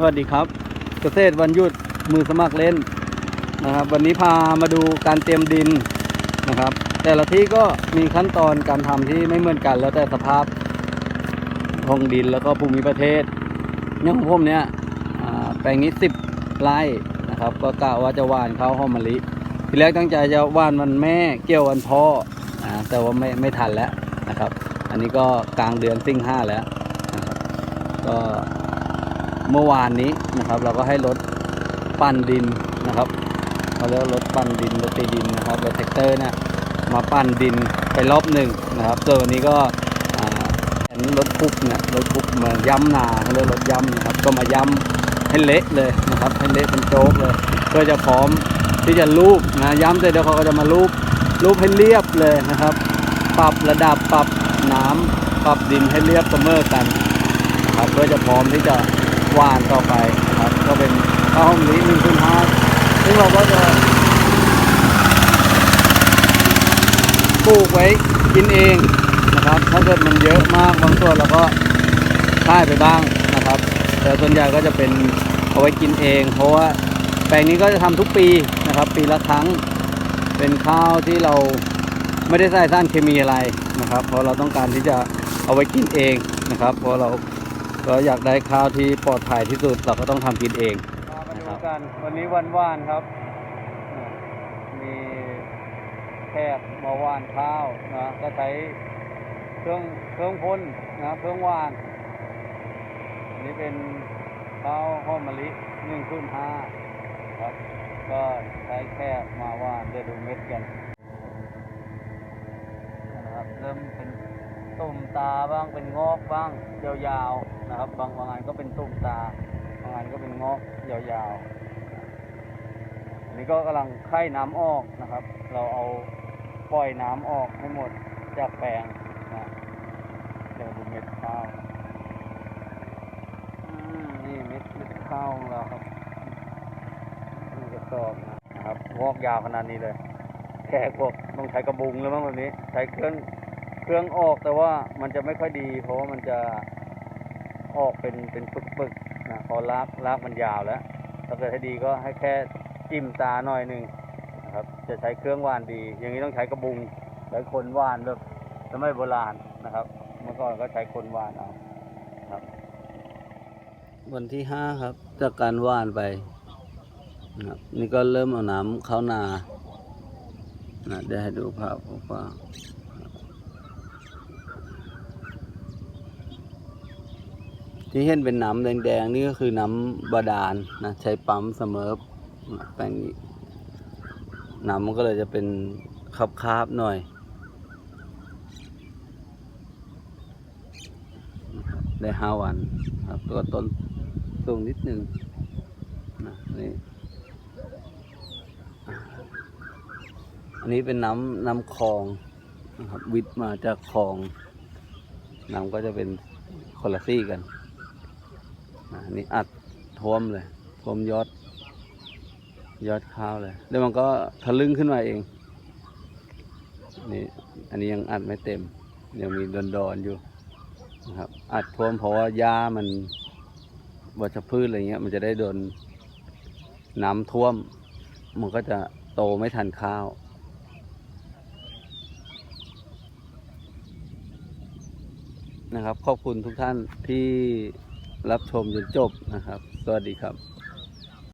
สวัสดีครับ เกษตรวันหยุดมือสมัครเล่นนะครับ วันนี้พามาดูการเตรียมดินนะครับ แต่ละที่ก็มีขั้นตอนการทำที่ไม่เหมือนกัน แล้วแต่สภาพของดินแล้วก็ภูมิประเทศอย่างของผมเนี่ยแปลงนี้สิบไร่นะครับ ก็กะว่าจะหว่านข้าวหอมมะลิทีแรกตั้งใจจะหว่านวันแม่เกี่ยววันพ่ออแต่ว่าไม่ไม่ทันแล้วนะครับ อันนี้ก็กลางเดือนสิงห้าแล้วนะครับก็ เมื่อวานนี้นะครับ เราก็ให้รถปั่นดินนะครับเขาเรียกว่ารถปั่นดินรถตีดินนะครับรถแท็กเตอร์เนี่ยมาปั่นดินไปรอบหนึ่งนะครับส่วนวันนี้ก็อ่าเห็นรถคุบเนี่ยรถคุบมาย้ำนาเขาเรียกรถย้ำนะครับ ก็มาย้ำให้เละเลยนะครับให้เละเป็นโจ๊กเลยเพื่อจะพร้อมที่จะลูบนะย้ำเสร็จแล้วเขาก็จะมาลูบลูบให้เรียบเลยนะครับ ปรับระดับปรับน้ำปรับดินให้เรียบเสมอกันนะครับเพื่อจะพร้อมที่จะ วานต่อไปนะครับ ก็เป็นข้าวหอมมะลิหนึ่งขึ้นห้าซึ่งเราก็จะปลูกไว้กินเองนะครับ ถ้าเกิดมันเยอะมากบางส่วนเราก็ค่ายไปบ้างนะครับ แต่ส่วนใหญ่ก็จะเป็นเอาไว้กินเอง เพราะว่าแปลงนี้ก็จะทำทุกปีนะครับ ปีละครั้งเป็นข้าวที่เราไม่ได้ใส่สารเคมีอะไรนะครับ เพราะเราต้องการที่จะเอาไว้กินเองนะครับ เพราะเรา ก็อยากได้ข้าวที่ปลอดภัยที่สุดเราก็ต้องทำกินเอง มาดูกัน วันนี้วันว่านครับ มีแขกมาว่านข้าวนะก็ใช้เครื่องเครื่องพ่นนะเครื่องว่านอันนี้เป็นข้าวหอมมะลิหนึ่งขึ้นห้าครับ ก็ใช้แค่มาว่านเดี๋ยวดูเม็ดกันนะครับเริ่มเป็น ตุ่มตาบ้างเป็นงอกบ้างยาวๆนะครับ บางบางอันก็เป็นตุ่มตา บางอันก็เป็นงอกยาวๆอันนี้ก็กำลังไข่น้ำออกนะครับ เราเอาปล่อยน้ำออกให้หมดจากแปลงนะเดี๋ยวดูเม็ดข้าวอืมนี่เม็ดเม็ดข้าวของเราครับนี่กระสอบนะครับงอกยาวขนาดนี้เลยแขกพวกต้องใช้กระบุงแล้วมั้งแบบนี้ ใช้เครื่อง เครื่องออกแต่ว่ามันจะไม่ค่อยดี เพราะว่ามันจะออกเป็นเป็นปึกๆนะพอลากลากมันยาวแล้วถ้าเกิดให้ดีก็ให้แค่จิ้มตาหน่อยหนึ่งนะครับ จะใช้เครื่องวานดี อย่างนี้ต้องใช้กระบุงใช้คนวานแบบสมัยโบราณนะครับ เมื่อก่อนก็ใช้คนวานเอาครับ วันที่ห้าครับ จากการว่านไปนะครับนี่ก็เริ่มเอาน้ำเข้านานะเดี๋ยวให้ดูภาพกว้าง ที่เห็นเป็นน้ำแดงๆนี่ก็คือน้ำบาดาลนะใช้ปั๊มเสมอแปลงนี้น้ำมันก็เลยจะเป็นคาบๆหน่อย ได้ห้าวันครับตัวต้นสูงนิดนึงนะนี่อันนี้เป็นน้ำน้ำคลองนะครับวิทย์มาจากคลอง น้ำก็จะเป็นคนละซี่กัน อันนี้อัดท่วมเลยท่วมยอด ยอดข้าวเลยแล้วมันก็ทะลึ่งขึ้นมาเองนี่อันนี้ยังอัดไม่เต็มยังมีดอนๆอยู่นะครับอัดท่วมเพราะว่าหญ้ามันวัชพืชอะไรเงี้ย มันจะได้โดนน้ำท่วม มันก็จะโตไม่ทันข้าวนะครับขอบคุณทุกท่านที่ รับชมจนจบนะครับ สวัสดีครับ